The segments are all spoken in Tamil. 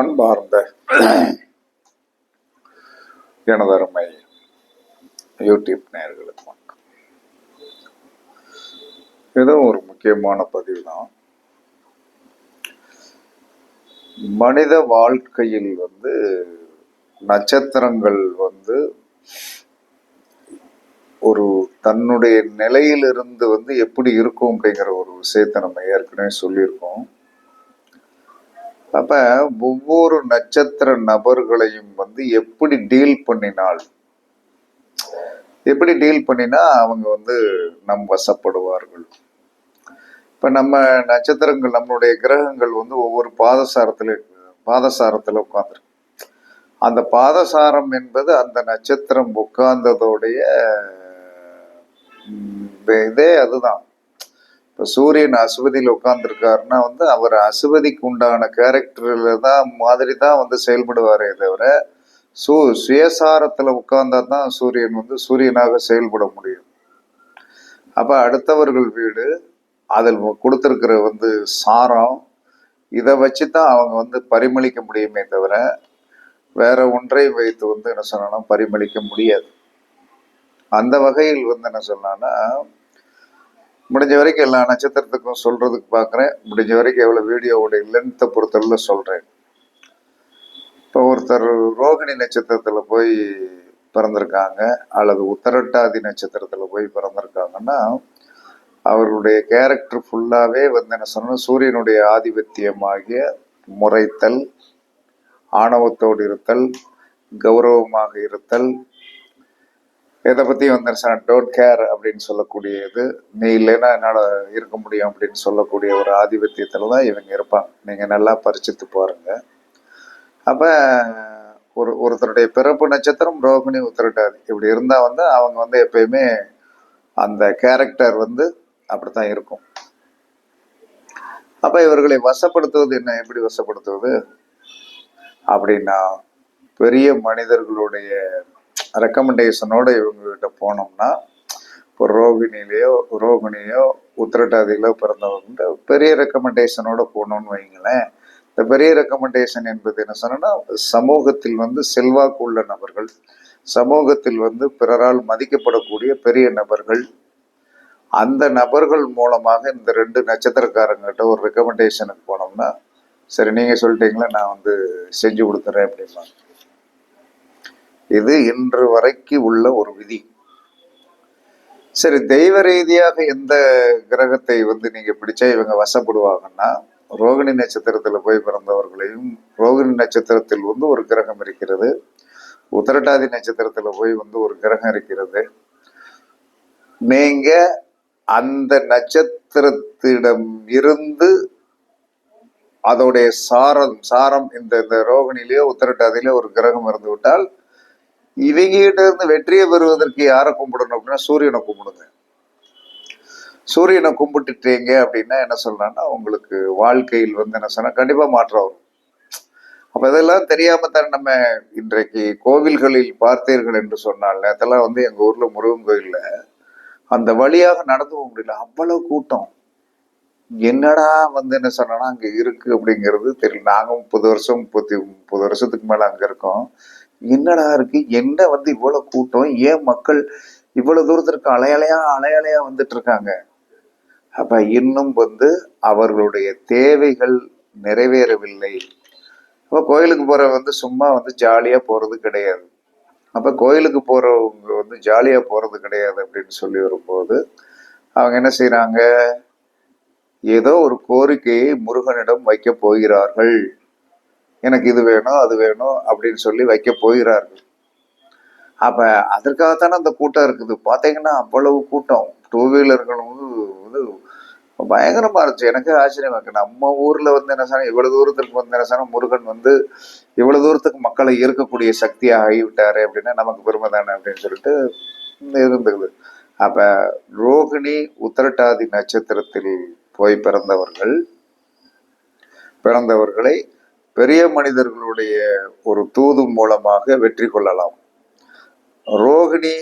அன்பார்ந்த எனதருமை யூடியூப் நேயர்களுக்கு வணக்கம். ஏதோ ஒரு முக்கியமான பதிவு தான் மனித வாழ்க்கையில் வந்து நட்சத்திரங்கள் வந்து ஒரு தன்னுடைய நிலையிலிருந்து வந்து எப்படி இருக்கும் அப்படிங்கிற ஒரு விஷயத்தை நம்ம ஏற்கனவே சொல்லியிருக்கோம். அப்ப ஒவ்வொரு நட்சத்திர நபர்களையும் வந்து எப்படி டீல் பண்ணினால்? எப்படி டீல் பண்ணினா அவங்க வந்து நம் வசப்படுவார்கள். இப்ப நம்ம நட்சத்திரங்கள் நம்மளுடைய கிரகங்கள் வந்து ஒவ்வொரு பாதசாரத்துல பாதசாரத்தில் பாதசாரத்துல அந்த பாதசாரம் என்பது அந்த நட்சத்திரம் உட்கார்ந்ததோடைய இதே அதுதான். இப்போ சூரியன் அசுவதியில் உட்காந்துருக்காருன்னா வந்து அவர் அசுவதிக்கு உண்டான கேரக்டரில் தான் மாதிரி தான் வந்து செயல்படுவாரே தவிர சூ சுயசாரத்தில் உட்கார்ந்தா தான் சூரியன் வந்து சூரியனாக செயல்பட முடியும். அப்போ அடுத்தவர்கள் வீடு அதில் கொடுத்துருக்கிற வந்து சாரம் இதை வச்சு தான் அவங்க வந்து பரிமளிக்க முடியுமே தவிர வேற ஒன்றை வைத்து வந்து என்ன சொன்னா பரிமளிக்க முடியாது. அந்த வகையில் வந்து என்ன சொன்னான்னா முடிஞ்ச வரைக்கும் எல்லா நட்சத்திரத்துக்கும் சொல்றதுக்கு பார்க்குறேன் முடிஞ்ச வரைக்கும் எவ்வளோ வீடியோவோட லென்த்தை பொறுத்தளவில் சொல்கிறேன் இப்போ ஒருத்தர் ரோகிணி நட்சத்திரத்தில் போய் பிறந்திருக்காங்க அல்லது உத்தரட்டாதி நட்சத்திரத்தில் போய் பிறந்திருக்காங்கன்னா அவர்களுடைய கேரக்டர் ஃபுல்லாகவே வந்து என்ன சொன்னால் சூரியனுடைய ஆதிபத்தியமாகிய முறைத்தல் ஆணவத்தோடு இருத்தல் கௌரவமாக இருத்தல் இதை பத்தி வந்துருச்சா டோன்ட் கேர் அப்படின்னு சொல்லக்கூடியது. நீ இல்லைன்னா என்னால் இருக்க முடியும் அப்படின்னு சொல்லக்கூடிய ஒரு ஆதிபத்தியத்தில் தான் இவங்க இருப்பாங்க. நீங்கள் நல்லா பரிச்சித்து பாருங்க. அப்போ ஒரு ஒருத்தருடைய பிறப்பு நட்சத்திரம் ரோகிணி உத்திரட்டாது. இப்படி இருந்தால் வந்து அவங்க வந்து எப்பயுமே அந்த கேரக்டர் வந்து அப்படித்தான் இருக்கும். அப்போ இவர்களை வசப்படுத்துவது என்ன? எப்படி வசப்படுத்துவது? அப்படின்னா பெரிய மனிதர்களுடைய ரெக்கமெண்டேஷனோட இவங்ககிட்ட போனோம்னா இப்போ ரோகிணிலேயோ ரோகிணியோ உத்திரட்டாதியிலோ பிறந்தவங்க பெரிய ரெக்கமெண்டேஷனோட போனோம்னு வைங்களேன். இந்த பெரிய ரெக்கமெண்டேஷன் என்பது என்ன சொன்னோன்னா சமூகத்தில் வந்து செல்வாக்கு உள்ள நபர்கள் சமூகத்தில் வந்து பிறரால் மதிக்கப்படக்கூடிய பெரிய நபர்கள் அந்த நபர்கள் மூலமாக இந்த ரெண்டு நட்சத்திரக்காரங்கிட்ட ஒரு ரெக்கமெண்டேஷனுக்கு போனோம்னா சரி நீங்கள் சொல்லிட்டீங்களா நான் வந்து செஞ்சு கொடுத்துறேன் அப்படிம்பாங்க. இது இன்று வரைக்கு உள்ள ஒரு விதி. சரி தெய்வ ரீதியாக எந்த கிரகத்தை வந்து நீங்க பிடிச்சா இவங்க வசப்படுவாங்கன்னா ரோகிணி நட்சத்திரத்துல போய் பிறந்தவர்களையும் ரோகிணி நட்சத்திரத்தில் வந்து ஒரு கிரகம் இருக்கிறது. உத்தரட்டாதி நட்சத்திரத்துல போய் வந்து ஒரு கிரகம் இருக்கிறது. நீங்க அந்த நட்சத்திரத்திடம் இருந்து அதோடைய சாரம் சாரம் இந்த இந்த ரோகிணிலேயோ உத்தரட்டாதியிலேயோ ஒரு கிரகம் இருந்து விட்டால் இவங்க கிட்ட இருந்து வெற்றியை பெறுவதற்கு யாரை கும்பிடணும் அப்படின்னா சூரியனை கும்பிடுங்க. சூரியனை கும்பிட்டுட்டீங்க அப்படின்னா என்ன சொல்றேன்னா உங்களுக்கு வாழ்க்கையில் வந்து என்ன சொன்னா கண்டிப்பா மாற்றம் வரும். அப்ப இதெல்லாம் தெரியாம தான் நம்ம இன்றைக்கு கோவில்களில் பார்த்தீர்கள் என்று சொன்னால் நேரத்தெல்லாம் வந்து எங்க ஊர்ல முருகன் கோயில்ல அந்த வழியாக நடந்து போக முடியல. அவ்வளவு கூட்டம். என்னடா வந்து என்ன சொன்னா அங்க இருக்கு அப்படிங்கிறது தெரியல. நாங்க முப்பது வருஷம் முப்பத்தி முப்பது வருஷத்துக்கு மேல அங்க இருக்கோம். என்னடா இருக்கு? என்ன வந்து இவ்வளவு கூட்டம்? ஏன் மக்கள் இவ்வளவு தூரத்திற்கு அலையலையா அலையலையா வந்துட்டு இருக்காங்க அப்ப இன்னும் வந்து அவர்களுடைய தேவைகள் நிறைவேறவில்லை. அப்ப கோயிலுக்கு போற வந்து சும்மா வந்து ஜாலியா போறது கிடையாது. அப்ப கோயிலுக்கு போறவங்க வந்து ஜாலியா போறது கிடையாது அப்படின்னு சொல்லி வரும்போது அவங்க என்ன செய்யறாங்க ஏதோ ஒரு கோரிக்கையை முருகனிடம் வைக்க போகிறார்கள். எனக்கு இது வேணும் அது வேணும் அப்படின்னு சொல்லி வைக்க போகிறார்கள். அப்ப அதற்காகத்தானே அந்த கூட்டம் இருக்குது? பார்த்தீங்கன்னா அவ்வளவு கூட்டம். டூ வீலர்களும் வந்து பயங்கரமா இருந்துச்சு. எனக்கு ஆச்சரியமா இருக்கு. நம்ம ஊர்ல வந்து என்ன சொன்னா இவ்வளவு தூரத்துக்கு வந்து என்ன சொன்னால் முருகன் வந்து இவ்வளவு தூரத்துக்கு மக்களை ஈர்க்கக்கூடிய சக்தியாக ஆகிவிட்டாரு அப்படின்னா நமக்கு பெருமை தானே அப்படின்னு சொல்லிட்டு இருந்தது. அப்ப ரோகிணி உத்திரட்டாதி நட்சத்திரத்தில் போய் பிறந்தவர்கள் பிறந்தவர்களை பெரிய மனிதர்களுடைய ஒரு தூது மூலமாக வெற்றி கொள்ளலாம். ரோகிணி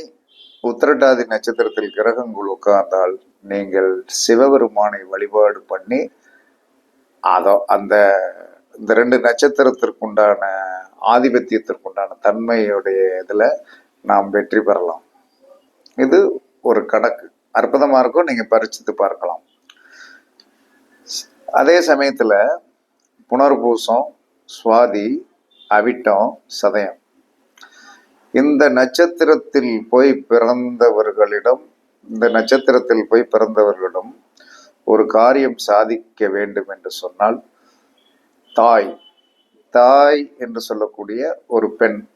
உத்திரட்டாதி நட்சத்திரத்தில் கிரகங்கள் உட்கார்ந்தால் நீங்கள் சிவபெருமானை வழிபாடு பண்ணி அதோ அந்த இந்த ரெண்டு நட்சத்திரத்திற்குண்டான ஆதிபத்தியத்திற்குண்டான தன்மையுடைய இதில் நாம் வெற்றி பெறலாம். இது ஒரு கணக்கு. அற்புதமாக இருக்கும் நீங்கள் பரிச்சித்து பார்க்கலாம். அதே சமயத்தில் புனர்பூசம் சுவாதி அவிட்டம் சதயம். இந்த நட்சத்திரத்தில் போய் பிறந்தவர்களிடம் இந்த நட்சத்திரத்தில் போய் பிறந்தவர்களிடம் ஒரு காரியம் சாதிக்க வேண்டும் என்று சொன்னால் தாய். தாய் என்று சொல்லக்கூடிய ஒரு பெண்.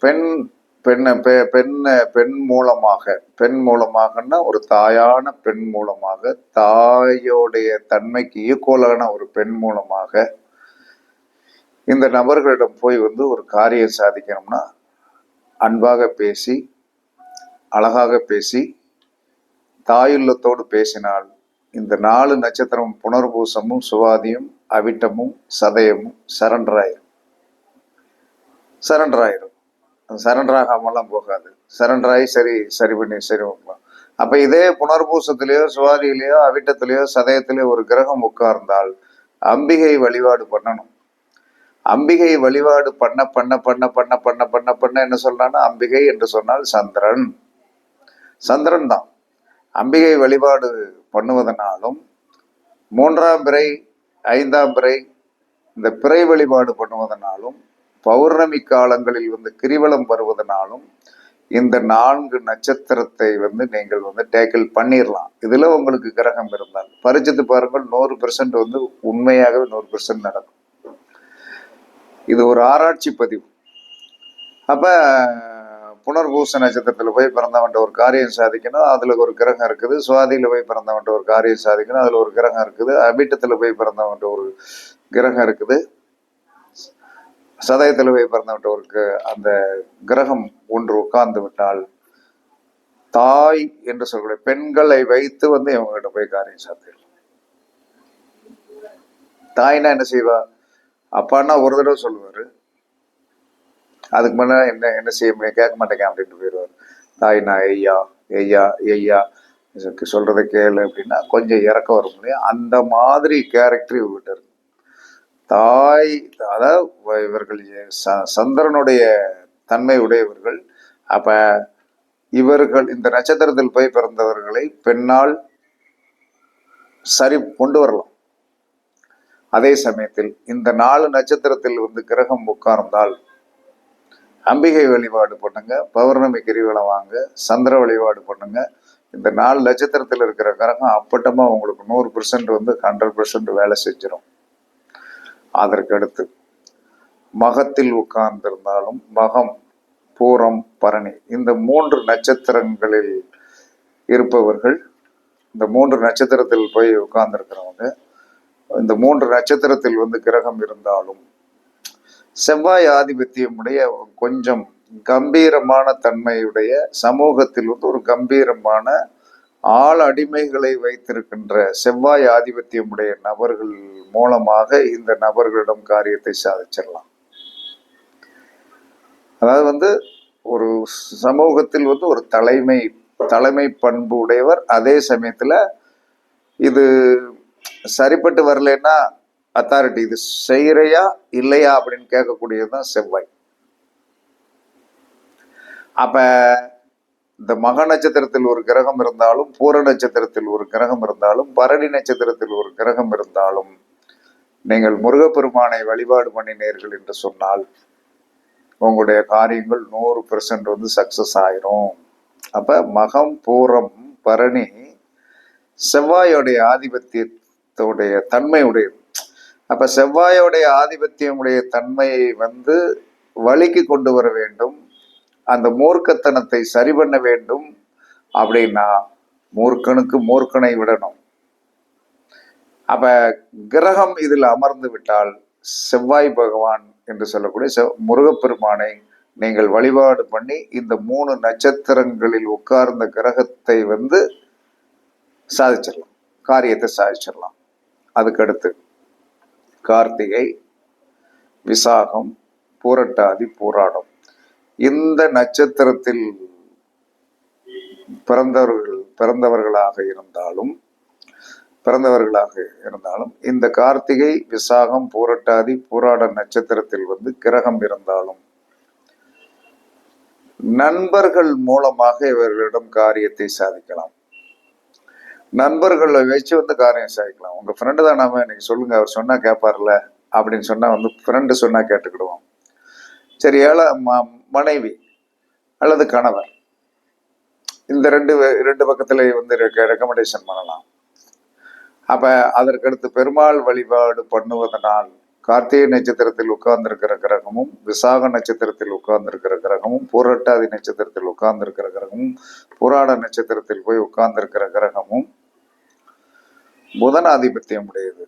பெண் பெண் பெ- பெண் பெண் மூலமாக பெண் மூலமாகன்னா ஒரு தாயான பெண் மூலமாக தாயோடைய தன்மைக்கு ஈக்குவலான ஒரு பெண் மூலமாக இந்த நபர்களிடம் போய் வந்து ஒரு காரியம் சாதிக்கணும்னா அன்பாக பேசி அழகாக பேசி தாயுள்ளத்தோடு பேசினால் இந்த நாலு நட்சத்திரம் புனர்பூசமும் சுவாதியும் அவிட்டமும் சதயமும் சரண்டராயிரும். சரண்டராயிரும். சரண்டராகாமலாம் போகாது. சரண்டராயி சரி சரி பண்ணி சரி வைக்கலாம் அப்ப இதே புனர்பூசத்திலேயோ சுவாதியிலேயோ அவிட்டத்திலேயோ சதயத்திலேயோ ஒரு கிரகம் உட்கார்ந்தால் அம்பிகை வழிபாடு பண்ணணும். அம்பிகை வழிபாடு பண்ண பண்ண பண்ண பண்ண பண்ண பண்ண பண்ண என்ன சொல்றான்னா அம்பிகை என்று சொன்னால் சந்திரன். சந்திரன் தான். அம்பிகை வழிபாடு பண்ணுவதனாலும் மூன்றாம் பிறை ஐந்தாம் பிறை இந்த பிறை வழிபாடு பண்ணுவதனாலும் பௌர்ணமி காலங்களில் வந்து கிரிவலம் வருவதனாலும் இந்த நான்கு நட்சத்திரத்தை வந்து நீங்கள் வந்து டேக்கிள் பண்ணிடலாம் இதில் உங்களுக்கு கிரகம் இருந்தால். பரிச்சத்து பாருங்கள் நூறு பெர்சன்ட் வந்து உண்மையாகவே நூறு பெர்சன்ட் நடக்கும். இது ஒரு ஆராய்ச்சி பதிவு. அப்போ புனர்பூச நட்சத்திரத்தில் போய் பிறந்தவன்ட்ட ஒரு காரியம் சாதிக்கணும் அதில் ஒரு கிரகம் இருக்குது. சுவாதியில் போய் பிறந்தவன்ட்ட ஒரு காரியம் சாதிக்கணும் அதில் ஒரு கிரகம் இருக்குது. அபிட்டத்தில் போய் பிறந்தவன்ட்ட ஒரு கிரகம் இருக்குது. சதயத்தில் போய் பிறந்தவன்ட்ட ஒரு அந்த கிரகம் ஒன்று உட்கார்ந்து விட்டால் தாய் என்று சொல்லக்கூடிய பெண்களை வைத்து வந்து இவங்ககிட்ட போய் காரியம் சாத்திடலாம். தாய்னா என்ன செய்வா? அப்பான்னா ஒரு தடவை சொல்லுவார். அதுக்கு முன்னே என்ன என்ன செய்ய முடியும்? கேட்க மாட்டேங்க அப்படின்ட்டு போயிடுவார். தாய் நான் ஐயா ஐயா ஐயா இதுக்கு கேளு அப்படின்னா கொஞ்சம் இறக்க வர முடியும் அந்த மாதிரி கேரக்டர் இவர்கிட்ட இருக்கு தாய் அதாவது இவர்கள் ச- சந்திரனுடைய தன்மை உடையவர்கள். அப்போ இவர்கள் இந்த நட்சத்திரத்தில் போய் பிறந்தவர்களை பெண்ணால் சரி கொண்டு வரலாம். அதே சமயத்தில் இந்த நாலு நட்சத்திரத்தில் வந்து கிரகம் உட்கார்ந்தால் அம்பிகை வழிபாடு பண்ணுங்க பௌர்ணமி கிரிவலம் வாங்க சந்திர வழிபாடு பண்ணுங்க. இந்த நாலு நட்சத்திரத்தில் இருக்கிற கிரகம் அப்பட்டமா உங்களுக்கு நூறு பெர்சன்ட் வந்து ஹண்ட்ரட் பெர்சன்ட் வேலை செஞ்சிடும் அதற்கு அடுத்து மகத்தில் உட்கார்ந்திருந்தாலும் மகம் பூரம் பரணி இந்த மூன்று நட்சத்திரங்களில் இருப்பவர்கள் இந்த மூன்று நட்சத்திரத்தில் போய் உட்கார்ந்துருக்கிறவங்க இந்த மூன்று நட்சத்திரத்தில் வந்து கிரகம் இருந்தாலும் செவ்வாய் ஆதிபத்தியமுடைய கொஞ்சம் கம்பீரமான தன்மையுடைய சமூகத்தில் வந்து ஒரு கம்பீரமான ஆள் அடிமைகளை வைத்திருக்கின்ற செவ்வாய் ஆதிபத்தியமுடைய நபர்கள் மூலமாக இந்த நபர்களிடம் காரியத்தை சாதிச்சிடலாம். அதாவது வந்து ஒரு சமூகத்தில் வந்து ஒரு தலைமை தலைமை பண்பு உடையவர் அதே சமயத்தில் இது சரிப்பட்டு வரலன்னா அத்தாரிட்டி இது செய்யறையா இல்லையா அப்படின்னு கேட்கக்கூடியதுதான் செவ்வாய். அப்ப இந்த மக நட்சத்திரத்தில் ஒரு கிரகம் இருந்தாலும் பூர நட்சத்திரத்தில் ஒரு கிரகம் இருந்தாலும் பரணி நட்சத்திரத்தில் ஒரு கிரகம் இருந்தாலும் நீங்கள் முருகப்பெருமானை வழிபாடு பண்ணினீர்கள் என்று சொன்னால் உங்களுடைய காரியங்கள் நூறு பெர்சன்ட் வந்து சக்சஸ் ஆயிரும். அப்ப மகம் பூரம் பரணி செவ்வாயோடைய ஆதிபத்திய உடைய தன்மை உடையது அப்ப செவ்வாயோடைய ஆதிபத்தியமுடைய தன்மையை வந்து வழிக்கு கொண்டு வர வேண்டும். அந்த மூர்க்கத்தனத்தை சரி பண்ண வேண்டும். அப்படின்னா மூர்க்கனுக்கு மூர்க்கனை விடணும். அப்ப கிரகம் இதில் அமர்ந்து விட்டால் செவ்வாய் பகவான் என்று சொல்லக்கூடிய செவ் முருகப்பெருமானை நீங்கள் வழிபாடு பண்ணி இந்த மூணு நட்சத்திரங்களில் உட்கார்ந்த கிரகத்தை வந்து சாதிச்சிடலாம். காரியத்தை சாதிச்சிடலாம். அதுக்கடுத்து கார்த்திகை விசாகம் பூரட்டாதி பூராடம். இந்த நட்சத்திரத்தில் பிறந்தவர்கள் பிறந்தவர்களாக இருந்தாலும் பிறந்தவர்களாக இருந்தாலும் இந்த கார்த்திகை விசாகம் பூரட்டாதி பூராட நட்சத்திரத்தில் வந்து கிரகம் இருந்தாலும் நண்பர்கள் மூலமாக இவர்களிடம் காரியத்தை சாதிக்கலாம். நண்பர்களை வச்சு வந்து காரியம் சாய்க்கலாம் உங்க ஃப்ரெண்டு தான் நாம இன்னைக்கு சொல்லுங்க. அவர் சொன்னா கேட்பார்ல அப்படின்னு சொன்னா வந்து ஃப்ரெண்டு சொன்னா கேட்டுக்கிடுவோம். சரி ஏழை ம- மனைவி அல்லது கணவர். இந்த ரெண்டு ரெண்டு பக்கத்துல வந்து ரெக்கமெண்டேஷன் பண்ணலாம். அப்ப அதற்கடுத்து பெருமாள் வழிபாடு பண்ணுவதனால் கார்த்திகை நட்சத்திரத்தில் உட்கார்ந்திருக்கிற கிரகமும் விசாக நட்சத்திரத்தில் உட்கார்ந்திருக்கிற கிரகமும் பூரட்டாதி நட்சத்திரத்தில் உட்கார்ந்திருக்கிற கிரகமும் புராட நட்சத்திரத்தில் போய் உட்கார்ந்திருக்கிற கிரகமும் புதன் ஆதிபத்தியம் உடையது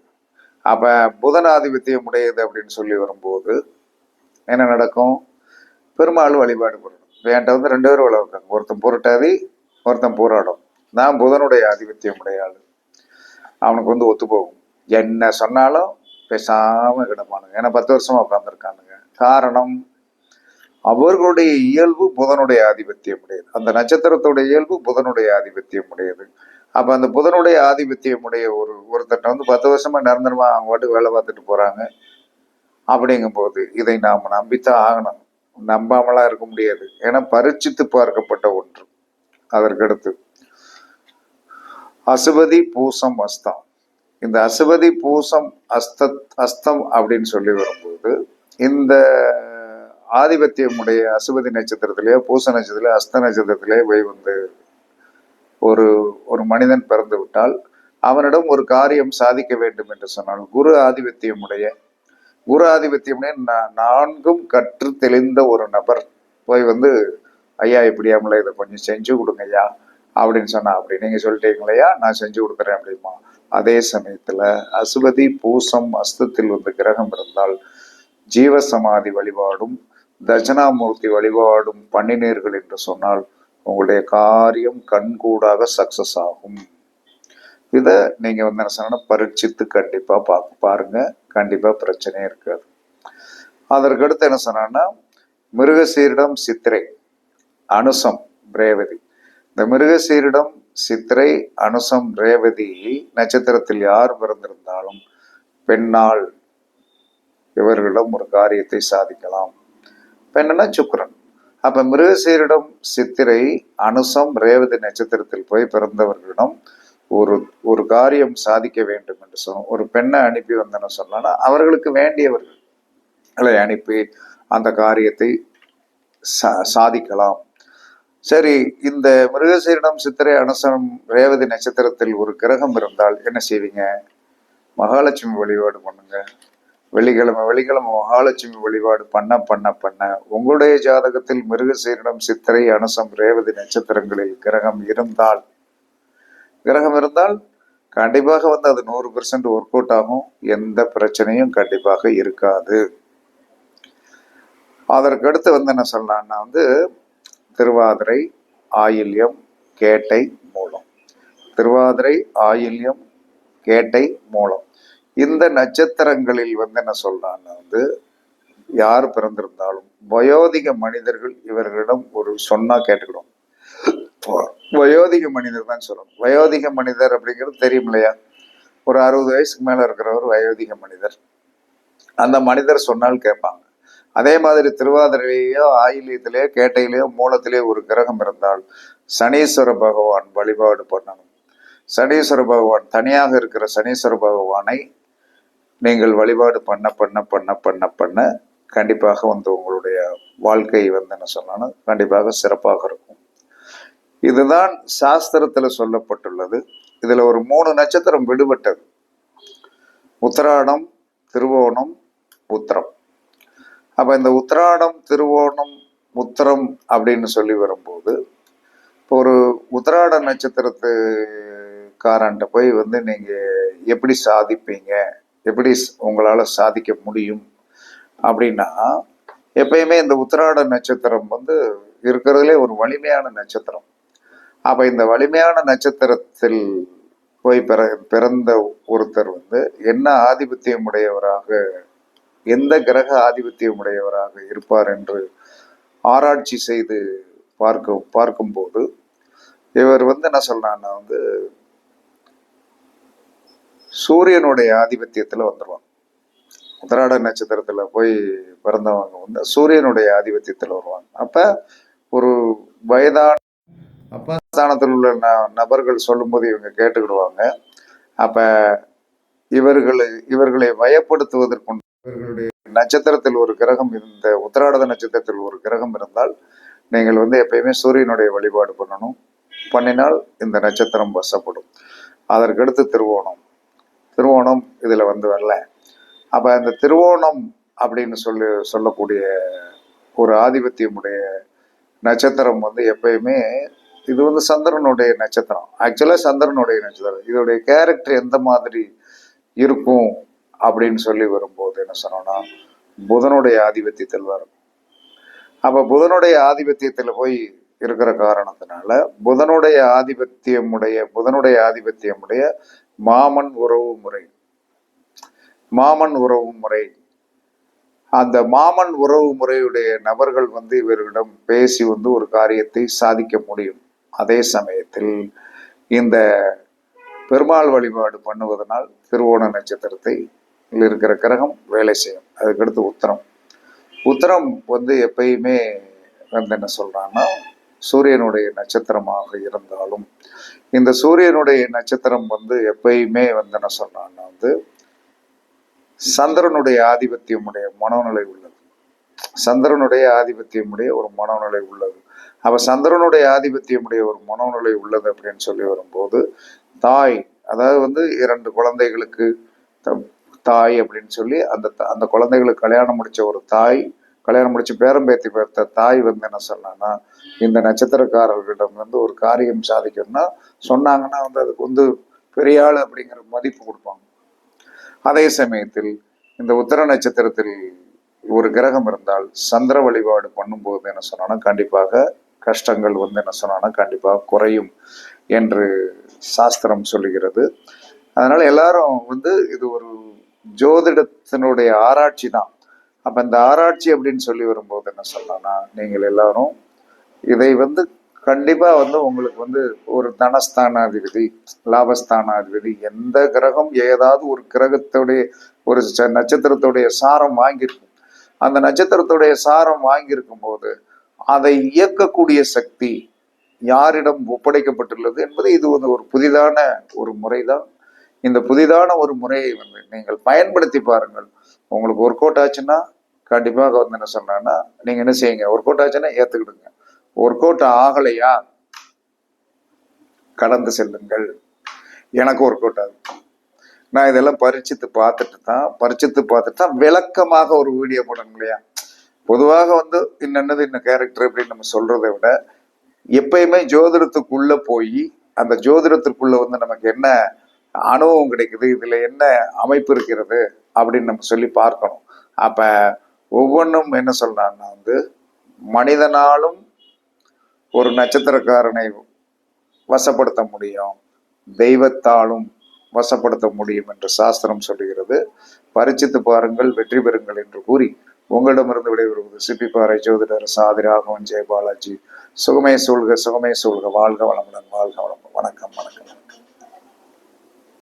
அப்ப புதன் ஆதிபத்தியம் உடையது அப்படின்னு சொல்லி வரும்போது என்ன நடக்கும்? பெருமாள் வழிபாடு பண்ணணும். என்கிட்ட வந்து ரெண்டு பேரும் வளர்க்காங்க ஒருத்தன் புரட்டாதி ஒருத்தன் போராடும். நான் புதனுடைய ஆதிபத்தியம் உடைய அவனுக்கு வந்து ஒத்து போகும். என்ன சொன்னாலும் பேசாம கிடப்பானுங்க. ஏன்னா பத்து வருஷமா உட்காந்துருக்கானுங்க காரணம் அவர்களுடைய இயல்பு புதனுடைய ஆதிபத்தியம் உடையது அந்த நட்சத்திரத்துடைய இயல்பு புதனுடைய ஆதிபத்தியம் உடையது அப்ப அந்த புதனுடைய ஆதிபத்தியமுடைய ஒரு ஒருத்தட்ட வந்து பத்து வருஷமா நிரந்தரமா அவங்க வாட்டு வேலை பார்த்துட்டு போறாங்க. அப்படிங்கும்போது இதை நாம் நம்பித்தான் ஆகணும். நம்பாமலாம் இருக்க முடியாது. ஏன்னா பரிச்சித்து பார்க்கப்பட்ட ஒன்று. அதற்கடுத்து அசுபதி பூசம் அஸ்தம். இந்த அசுபதி பூசம் அஸ்த அஸ்தம் அப்படின்னு சொல்லி வரும்போது இந்த ஆதிபத்தியமுடைய அசுபதி நட்சத்திரத்திலேயோ பூச நட்சத்திரத்திலேயோ அஸ்த நட்சத்திரத்திலேயே போய் வந்து ஒரு ஒரு மனிதன் பிறந்து விட்டால் அவனிடம் ஒரு காரியம் சாதிக்க வேண்டும் என்று சொன்னால் குரு ஆதிபத்தியமுடைய குரு ஆதிபத்தியமுடைய நான்கும் கற்று தெளிந்த ஒரு நபர் போய் வந்து ஐயா இப்படியாமல இதை கொஞ்சம் செஞ்சு கொடுங்க ஐயா அப்படின்னு சொன்னா அப்படி நீங்க சொல்லிட்டீங்களையா நான் செஞ்சு கொடுக்குறேன் அப்படிமா. அதே சமயத்துல அசுபதி பூசம் அஸ்தத்தில் வந்து கிரகம் இருந்தால் ஜீவசமாதி வழிபாடும் தட்சணாமூர்த்தி வழிபாடும் பண்ணினீர்கள் என்று சொன்னால் உங்களுடைய காரியம் கண்கூடாக சக்சஸ் ஆகும். இதை நீங்கள் வந்து என்ன சொன்னால் பரீட்சித்து கண்டிப்பாக பா பாருங்க. கண்டிப்பாக பிரச்சனையே இருக்காது. அதற்கடுத்து என்ன சொன்னான்னா மிருகசீரிடம் சித்திரை அனுசம் ரேவதி. இந்த மிருகசீரிடம் சித்திரை அனுசம் ரேவதி நட்சத்திரத்தில் யார் பிறந்திருந்தாலும் பெண்ணால் இவர்களிடம் ஒரு காரியத்தை சாதிக்கலாம். பெண்ணுன்னா சுக்கரன். அப்ப மிருகசீரிடம் சித்திரை அனுசம் ரேவதி நட்சத்திரத்தில் போய் பிறந்தவர்களிடம் ஒரு ஒரு காரியம் சாதிக்க வேண்டும் என்று சொன்னோம். ஒரு பெண்ணை அனுப்பி வந்தன சொன்னா அவர்களுக்கு வேண்டியவர்களை. அனுப்பி அந்த காரியத்தை சா- சாதிக்கலாம். சரி இந்த மிருகசீரிடம் சித்திரை அனுசம் ரேவதி நட்சத்திரத்தில் ஒரு கிரகம் இருந்தால் என்ன செய்வீங்க? மகாலட்சுமி வழிபாடு பண்ணுங்க. வெள்ளிக்கிழமை வெள்ளிக்கிழமை மகாலட்சுமி வழிபாடு பண்ண பண்ண பண்ண. உங்களுடைய ஜாதகத்தில் மிருகசீரிடம் சித்திரை அனுசம் ரேவதி நட்சத்திரங்களில் கிரகம் இருந்தால் கிரகம் இருந்தால் கண்டிப்பாக வந்து அது நூறு பெர்சன்ட் ஒர்க் அவுட் ஆகும். எந்த பிரச்சனையும் கண்டிப்பாக இருக்காது. அதற்கடுத்து வந்து என்ன சொல்லலாம்னா வந்து திருவாதிரை ஆயில்யம் கேட்டை மூலம். திருவாதிரை ஆயில்யம் கேட்டை மூலம். இந்த நட்சத்திரங்களில் வந்து என்ன சொல்றான்னு வந்து யார் பிறந்திருந்தாலும் வயோதிக மனிதர்கள் இவர்களிடம் ஒரு சொன்னா கேட்டுக்கிடும் வயோதிக மனிதர் தான் சொல்லணும் வயோதிக மனிதர் அப்படிங்கிறது தெரியும் இல்லையா ஒரு அறுபது வயசுக்கு மேல இருக்கிறவர் வயோதிக மனிதர். அந்த மனிதர் சொன்னால் கேட்பாங்க. அதே மாதிரி திருவாதிரையிலேயோ ஆயிலியத்திலேயோ கேட்டையிலேயோ மூலத்திலேயோ ஒரு கிரகம் இருந்தால் சனீஸ்வர பகவான் வழிபாடு பண்ணணும். சனீஸ்வர பகவான் தனியாக இருக்கிற சனீஸ்வர பகவானை நீங்கள் வழிபாடு பண்ண பண்ண பண்ண பண்ண பண்ண கண்டிப்பாக வந்து உங்களுடைய வாழ்க்கை வந்து என்ன சொன்னாலும் கண்டிப்பாக சிறப்பாக இருக்கும். இதுதான் சாஸ்திரத்தில் சொல்லப்பட்டுள்ளது. இதில் ஒரு மூணு நட்சத்திரம் விடுபட்டது. உத்திராடம் திருவோணம் உத்திரம். அப்போ இந்த உத்திராடம் திருவோணம் உத்திரம் அப்படின்னு சொல்லி வரும்போது இப்போ ஒரு உத்திராட நட்சத்திரத்துக்காரன்ட்ட போய் வந்து நீங்கள் எப்படி சாதிப்பீங்க? எப்படி ஸ்- சாதிக்க முடியும் அப்படின்னா எப்பயுமே இந்த உத்திராட நட்சத்திரம் வந்து இருக்கிறதுலே ஒரு வலிமையான நட்சத்திரம். அப்போ இந்த வலிமையான நட்சத்திரத்தில் போய் பிற பிறந்த ஒருத்தர் வந்து என்ன ஆதிபத்தியம் உடையவராக எந்த கிரக ஆதிபத்தியம் உடையவராக இருப்பார் என்று ஆராய்ச்சி செய்து பார்க்க பார்க்கும்போது இவர் வந்து என்ன சொல்றான்னா வந்து சூரியனுடைய ஆதிபத்தியத்தில் வந்துடுவாங்க உத்தராட நட்சத்திரத்தில் போய் பிறந்தவங்க வந்து சூரியனுடைய ஆதிபத்தியத்தில் வருவாங்க. அப்போ ஒரு வயதான அப்பா ஸ்தானத்தில் உள்ள ந- நபர்கள் சொல்லும்போது இவங்க கேட்டுக்கிடுவாங்க. அப்போ இவர்களை இவர்களை வயப்படுத்துவதற்குண்டு இவர்களுடைய நட்சத்திரத்தில் ஒரு கிரகம் இந்த உத்தராட நட்சத்திரத்தில் ஒரு கிரகம் இருந்தால் நீங்கள் வந்து எப்பயுமே சூரியனுடைய வழிபாடு பண்ணணும். பண்ணினால் இந்த நட்சத்திரம் வசப்படும். அதற்கடுத்து திருவோணம். திருவோணம் இதுல வந்து வரல. அப்ப அந்த திருவோணம் அப்படின்னு சொல்லி சொல்லக்கூடிய ஒரு ஆதிபத்தியமுடைய நட்சத்திரம் வந்து எப்பயுமே இது வந்து சந்திரனுடைய நட்சத்திரம். ஆக்சுவலா சந்திரனுடைய நட்சத்திரம். இதோடைய கேரக்டர் எந்த மாதிரி இருக்கும் அப்படின்னு சொல்லி வரும்போது என்ன சொன்னோம்னா புதனுடைய ஆதிபத்தியத்தில் வரும். அப்ப புதனுடைய ஆதிபத்தியத்துல போய் இருக்கிற காரணத்தினால புதனுடைய ஆதிபத்தியமுடைய புதனுடைய ஆதிபத்தியமுடைய மாமன் உறவு முறை. மாமன் உறவு முறை. அந்த மாமன் உறவு முறையுடைய நபர்கள் வந்து இவரிடம் பேசி வந்து ஒரு காரியத்தை சாதிக்க முடியும். அதே சமயத்தில் இந்த பெருமாள் வழிபாடு பண்ணுவதனால் திருவோண நட்சத்திரத்தை இருக்கிற கிரகம் வேலை செய்யும். அதுக்கடுத்து உத்தரம். உத்தரம் வந்து எப்பயுமே வந்து என்ன சொல்றான்னா சூரியனுடைய நட்சத்திரமாக இருந்தாலும் இந்த சூரியனுடைய நட்சத்திரம் வந்து எப்பயுமே வந்து என்ன சொன்னான்னா வந்து சந்திரனுடைய ஆதிபத்தியமுடைய மனோநிலை உள்ளது. சந்திரனுடைய ஆதிபத்தியமுடைய ஒரு மனோநிலை உள்ளது. அப்ப சந்திரனுடைய ஆதிபத்தியமுடைய ஒரு மனோநிலை உள்ளது அப்படின்னு சொல்லி வரும்போது தாய் அதாவது வந்து இரண்டு குழந்தைகளுக்கு த- தாய் அப்படின்னு சொல்லி அந்த அந்த குழந்தைகளுக்கு கல்யாணம் முடிச்ச ஒரு தாய் கல்யாணம் முடிச்சு பேரம்பேத்தி பார்த்த தாய் வந்து என்ன சொன்னான்னா இந்த நட்சத்திரக்காரர்களிடம் வந்து ஒரு காரியம் சாதிக்கணும்னா சொன்னாங்கன்னா வந்து அதுக்கு வந்து பெரிய ஆள் அப்படிங்கிற மதிப்பு கொடுப்பாங்க. அதே சமயத்தில் இந்த உத்தர நட்சத்திரத்தில் ஒரு கிரகம் இருந்தால் சந்திர வழிபாடு பண்ணும்போது என்ன சொன்னோன்னா கண்டிப்பாக கஷ்டங்கள் வந்து என்ன சொன்னான்னா கண்டிப்பாக குறையும் என்று சாஸ்திரம் சொல்லுகிறது. அதனால எல்லாரும் வந்து இது ஒரு ஜோதிடத்தினுடைய ஆராய்ச்சி தான். அப்ப இந்த ஆராய்ச்சி அப்படின்னு சொல்லி வரும்போது என்ன சொல்லலாம்னா நீங்கள் எல்லாரும் இதை வந்து கண்டிப்பாக வந்து உங்களுக்கு வந்து ஒரு தனஸ்தானாதிபதி லாபஸ்தானாதிபதி எந்த கிரகம் ஏதாவது ஒரு கிரகத்துடைய ஒரு ச- நட்சத்திரத்துடைய சாரம் வாங்கியிருக்கும். அந்த நட்சத்திரத்துடைய சாரம் வாங்கியிருக்கும் போது அதை இயக்கக்கூடிய சக்தி யாரிடம் ஒப்படைக்கப்பட்டுள்ளது என்பது இது வந்து ஒரு புதிதான ஒரு முறை தான் இந்த புதிதான ஒரு முறையை வந்து நீங்கள் பயன்படுத்தி பாருங்கள். உங்களுக்கு ஒர்க் அவுட் ஆச்சுன்னா கண்டிப்பாக வந்து என்ன சொன்னேன்னா நீங்க என்ன செய்யுங்க? ஒர்க் அவுட் ஆச்சுன்னா ஏத்துக்கிடுங்க. ஒர்க் அவுட் ஆகலையா? கடந்து செல்லுங்கள். எனக்கு ஒர்க் அவுட் ஆகும் நான் இதெல்லாம் பரிச்சித்து பார்த்துட்டு தான் பரிச்சித்து பார்த்துட்டு தான் விளக்கமாக ஒரு வீடியோ போடணும் இல்லையா பொதுவாக வந்து இன்னது இன்ன கேரக்டர் அப்படின்னு நம்ம சொல்றதை விட எப்பயுமே ஜோதிடத்துக்குள்ள போய் அந்த ஜோதிடத்திற்குள்ள வந்து நமக்கு என்ன அனுபவம் கிடைக்குது இதுல என்ன அமைப்பு இருக்கிறது அப்படின்னு நம்ம சொல்லி பார்க்கணும். அப்ப ஒவ்வொன்றும் என்ன சொல்றாங்கன்னா வந்து மனிதனாலும் ஒரு நட்சத்திரக்காரனை வசப்படுத்த முடியும். தெய்வத்தாலும் வசப்படுத்த முடியும் என்று சாஸ்திரம் சொல்லுகிறது. பரிச்சித்து பாருங்கள் வெற்றி பெறுங்கள் என்று கூறி உங்களிடமிருந்து விடைபெறுவது சிப்பிப்பாறை ஜோதிடர் சாதி ராகவன் ஜெயபாலாஜி. சுகமே சூழ்க சுகமே சூழ்க. வாழ்க வளமுடன் வாழ்க வளம் வணக்கம் வணக்கம்.